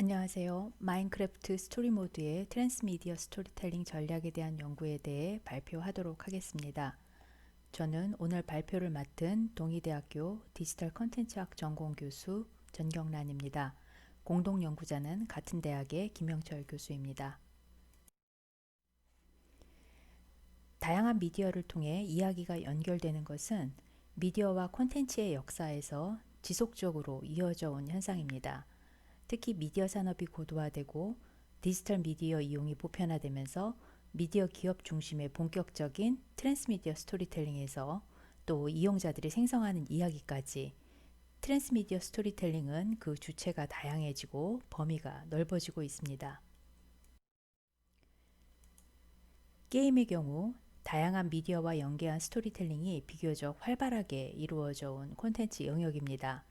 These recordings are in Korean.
안녕하세요. 마인크래프트 스토리 모드의 트랜스미디어 스토리텔링 전략에 대한 연구에 대해 발표하도록 하겠습니다. 저는 오늘 발표를 맡은 동의대학교 디지털 컨텐츠학 전공 교수 전경란입니다. 공동 연구자는 같은 대학의 김영철 교수입니다. 다양한 미디어를 통해 이야기가 연결되는 것은 미디어와 콘텐츠의 역사에서 지속적으로 이어져 온 현상입니다. 특히 미디어 산업이 고도화되고 디지털 미디어 이용이 보편화되면서 미디어 기업 중심의 본격적인 트랜스미디어 스토리텔링에서 또 이용자들이 생성하는 이야기까지 트랜스미디어 스토리텔링은 그 주체가 다양해지고 범위가 넓어지고 있습니다. 게임의 경우 다양한 미디어와 연계한 스토리텔링이 비교적 활발하게 이루어져 온 콘텐츠 영역입니다.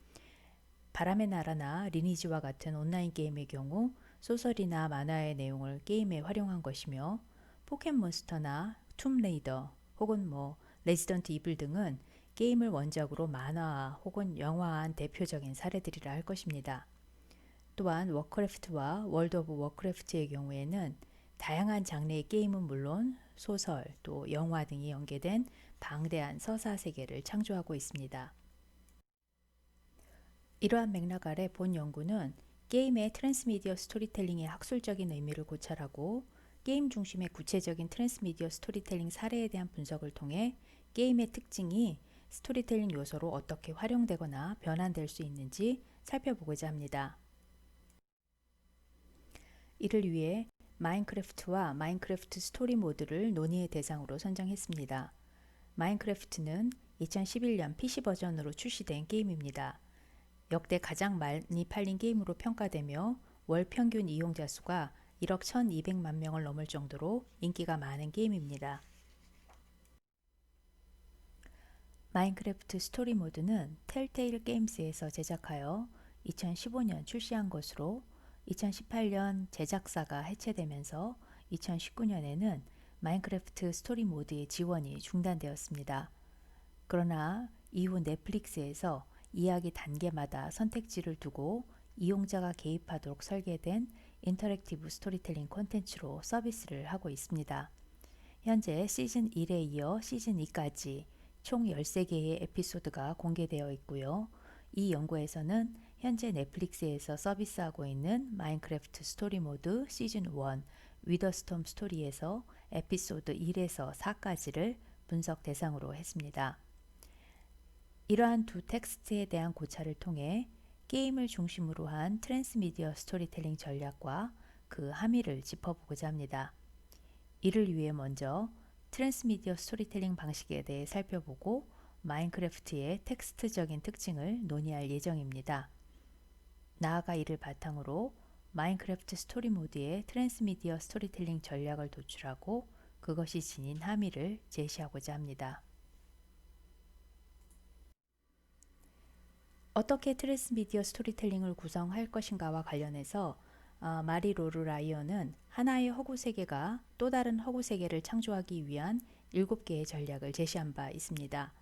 바람의 나라나 리니지와 같은 온라인 게임의 경우 소설이나 만화의 내용을 게임에 활용한 것이며 포켓몬스터나 툼레이더 혹은 뭐 레지던트 이블 등은 게임을 원작으로 만화화 혹은 영화화한 대표적인 사례들이라 할 것입니다. 또한 워크래프트와 월드 오브 워크래프트의 경우에는 다양한 장르의 게임은 물론 소설 또 영화 등이 연계된 방대한 서사 세계를 창조하고 있습니다. 이러한 맥락 아래 본 연구는 게임의 트랜스미디어 스토리텔링의 학술적인 의미를 고찰하고 게임 중심의 구체적인 트랜스미디어 스토리텔링 사례에 대한 분석을 통해 게임의 특징이 스토리텔링 요소로 어떻게 활용되거나 변환될 수 있는지 살펴보고자 합니다. 이를 위해 마인크래프트와 마인크래프트 스토리 모드를 논의의 대상으로 선정했습니다. 마인크래프트는 2011년 PC 버전으로 출시된 게임입니다. 역대 가장 많이 팔린 게임으로 평가되며 월 평균 이용자 수가 1억 1200만 명을 넘을 정도로 인기가 많은 게임입니다. 마인크래프트 스토리 모드는 텔테일 게임스에서 제작하여 2015년 출시한 것으로 2018년 제작사가 해체되면서 2019년에는 마인크래프트 스토리 모드의 지원이 중단되었습니다. 그러나 이후 넷플릭스에서 이야기 단계마다 선택지를 두고 이용자가 개입하도록 설계된 인터랙티브 스토리텔링 콘텐츠로 서비스를 하고 있습니다. 현재 시즌 1에 이어 시즌 2까지 총 13개의 에피소드가 공개되어 있고요. 이 연구에서는 현재 넷플릭스에서 서비스하고 있는 마인크래프트 스토리 모드 시즌 1 위더스톰 스토리에서 에피소드 1에서 4까지를 분석 대상으로 했습니다. 이러한 두 텍스트에 대한 고찰을 통해 게임을 중심으로 한 트랜스미디어 스토리텔링 전략과 그 함의를 짚어보고자 합니다. 이를 위해 먼저 트랜스미디어 스토리텔링 방식에 대해 살펴보고 마인크래프트의 텍스트적인 특징을 논의할 예정입니다. 나아가 이를 바탕으로 마인크래프트 스토리 모드의 트랜스미디어 스토리텔링 전략을 도출하고 그것이 지닌 함의를 제시하고자 합니다. 어떻게 트랜스미디어 스토리텔링을 구성할 것인가와 관련해서 어, 마리 로르 라이언은 하나의 허구 세계가 또 다른 허구 세계를 창조하기 위한 7개의 전략을 제시한 바 있습니다.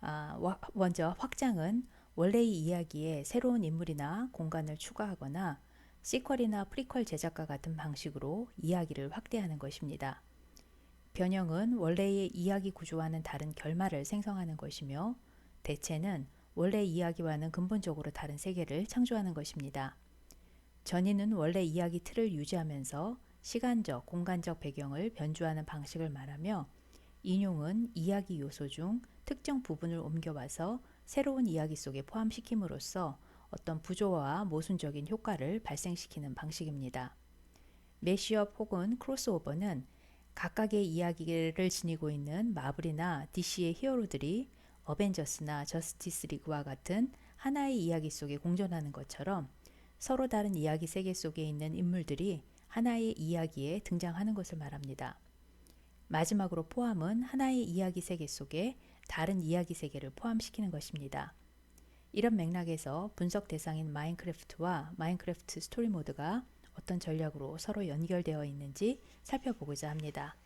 아, 먼저 확장은 원래의 이야기에 새로운 인물이나 공간을 추가하거나 시퀄이나 프리퀄 제작과 같은 방식으로 이야기를 확대하는 것입니다. 변형은 원래의 이야기 구조와는 다른 결말을 생성하는 것이며 대체는 원래 이야기와는 근본적으로 다른 세계를 창조하는 것입니다. 전이는 원래 이야기 틀을 유지하면서 시간적, 공간적 배경을 변주하는 방식을 말하며 인용은 이야기 요소 중 특정 부분을 옮겨와서 새로운 이야기 속에 포함시킴으로써 어떤 부조화와 모순적인 효과를 발생시키는 방식입니다. 매시업 혹은 크로스오버는 각각의 이야기를 지니고 있는 마블이나 DC의 히어로들이 어벤져스나 저스티스 리그와 같은 하나의 이야기 속에 공존하는 것처럼 서로 다른 이야기 세계 속에 있는 인물들이 하나의 이야기에 등장하는 것을 말합니다. 마지막으로 포함은 하나의 이야기 세계 속에 다른 이야기 세계를 포함시키는 것입니다. 이런 맥락에서 분석 대상인 마인크래프트와 마인크래프트 스토리 모드가 어떤 전략으로 서로 연결되어 있는지 살펴보고자 합니다.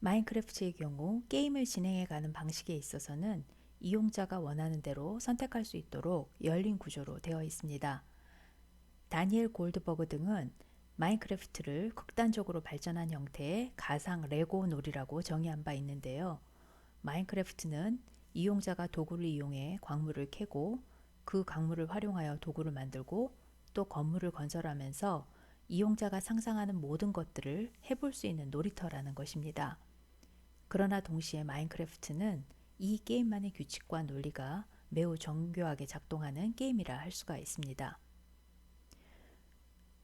마인크래프트의 경우 게임을 진행해 가는 방식에 있어서는 이용자가 원하는 대로 선택할 수 있도록 열린 구조로 되어 있습니다. 다니엘 골드버그 등은 마인크래프트를 극단적으로 발전한 형태의 가상 레고 놀이라고 정의한 바 있는데요. 마인크래프트는 이용자가 도구를 이용해 광물을 캐고 그 광물을 활용하여 도구를 만들고 또 건물을 건설하면서 이용자가 상상하는 모든 것들을 해볼 수 있는 놀이터라는 것입니다. 그러나 동시에 마인크래프트는 이 게임만의 규칙과 논리가 매우 정교하게 작동하는 게임이라 할 수가 있습니다.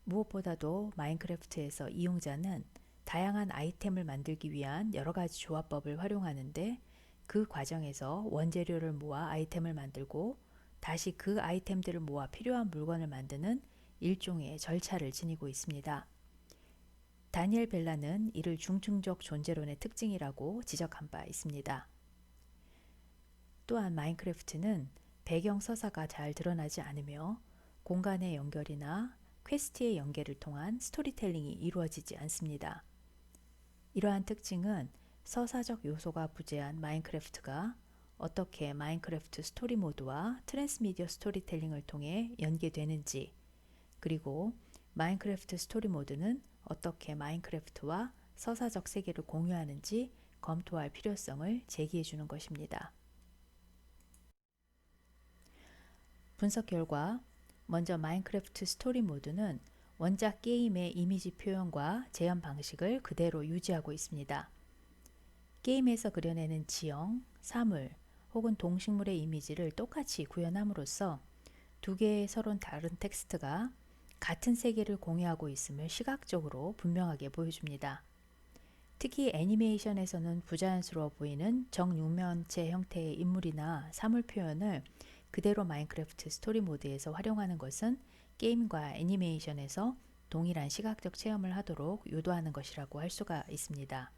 무엇보다도 마인크래프트에서 이용자는 다양한 아이템을 만들기 위한 여러 가지 조합법을 활용하는데 그 과정에서 원재료를 모아 아이템을 만들고 다시 그 아이템들을 모아 필요한 물건을 만드는 일종의 절차를 지니고 있습니다. 다니엘 벨라는 이를 중층적 존재론의 특징이라고 지적한 바 있습니다. 또한 마인크래프트는 배경 서사가 잘 드러나지 않으며 공간의 연결이나 퀘스트의 연계를 통한 스토리텔링이 이루어지지 않습니다. 이러한 특징은 서사적 요소가 부재한 마인크래프트가 어떻게 마인크래프트 스토리 모드와 트랜스미디어 스토리텔링을 통해 연계되는지 그리고 마인크래프트 스토리 모드는 어떻게 마인크래프트와 서사적 세계를 공유하는지 검토할 필요성을 제기해 주는 것입니다. 분석 결과 먼저 마인크래프트 스토리 모드는 원작 게임의 이미지 표현과 재현 방식을 그대로 유지하고 있습니다. 게임에서 그려내는 지형, 사물 혹은 동식물의 이미지를 똑같이 구현함으로써 두 개의 서로 다른 텍스트가 같은 세계를 공유하고 있음을 시각적으로 분명하게 보여줍니다. 특히 애니메이션에서는 부자연스러워 보이는 정육면체 형태의 인물이나 사물 표현을 그대로 마인크래프트 스토리 모드에서 활용하는 것은 게임과 애니메이션에서 동일한 시각적 체험을 하도록 유도하는 것이라고 할 수가 있습니다.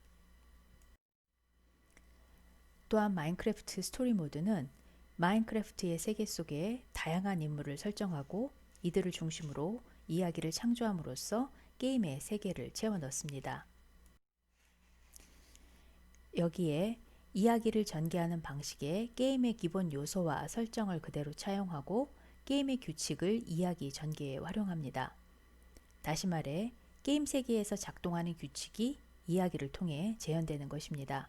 또한 마인크래프트 스토리 모드는 마인크래프트의 세계 속에 다양한 인물을 설정하고 이들을 중심으로 이야기를 창조함으로써 게임의 세계를 채워 넣습니다. 여기에 이야기를 전개하는 방식의 게임의 기본 요소와 설정을 그대로 차용하고 게임의 규칙을 이야기 전개에 활용합니다. 다시 말해 게임 세계에서 작동하는 규칙이 이야기를 통해 재현되는 것입니다.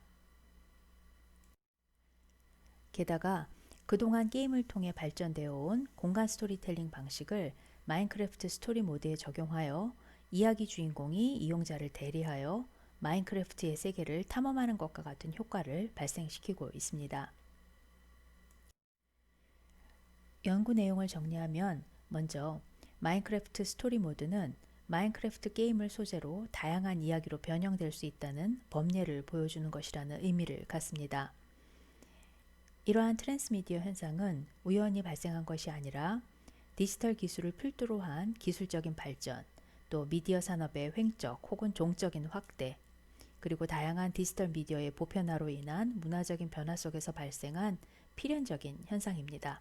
게다가 그동안 게임을 통해 발전되어 온 공간 스토리텔링 방식을 마인크래프트 스토리 모드에 적용하여 이야기 주인공이 이용자를 대리하여 마인크래프트의 세계를 탐험하는 것과 같은 효과를 발생시키고 있습니다. 연구 내용을 정리하면 먼저 마인크래프트 스토리 모드는 마인크래프트 게임을 소재로 다양한 이야기로 변형될 수 있다는 법례를 보여주는 것이라는 의미를 갖습니다. 이러한 트랜스미디어 현상은 우연히 발생한 것이 아니라 디지털 기술을 필두로 한 기술적인 발전, 또 미디어 산업의 횡적 혹은 종적인 확대, 그리고 다양한 디지털 미디어의 보편화로 인한 문화적인 변화 속에서 발생한 필연적인 현상입니다.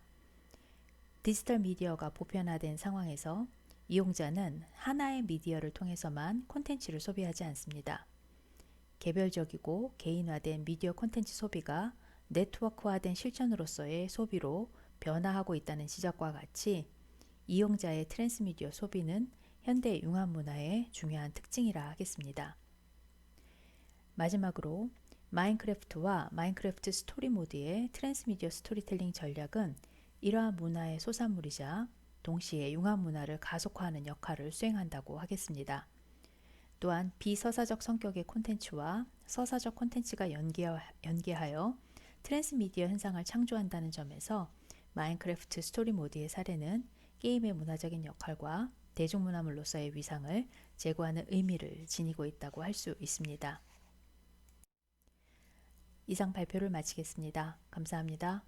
디지털 미디어가 보편화된 상황에서 이용자는 하나의 미디어를 통해서만 콘텐츠를 소비하지 않습니다. 개별적이고 개인화된 미디어 콘텐츠 소비가 네트워크화된 실천으로서의 소비로 변화하고 있다는 지적과 같이 이용자의 트랜스미디어 소비는 현대 융합 문화의 중요한 특징이라 하겠습니다. 마지막으로 마인크래프트와 마인크래프트 스토리 모드의 트랜스미디어 스토리텔링 전략은 이러한 문화의 소산물이자 동시에 융합 문화를 가속화하는 역할을 수행한다고 하겠습니다. 또한 비서사적 성격의 콘텐츠와 서사적 콘텐츠가 연계하여 트랜스미디어 현상을 창조한다는 점에서 마인크래프트 스토리 모드의 사례는 게임의 문화적인 역할과 대중문화물로서의 위상을 제고하는 의미를 지니고 있다고 할 수 있습니다. 이상 발표를 마치겠습니다. 감사합니다.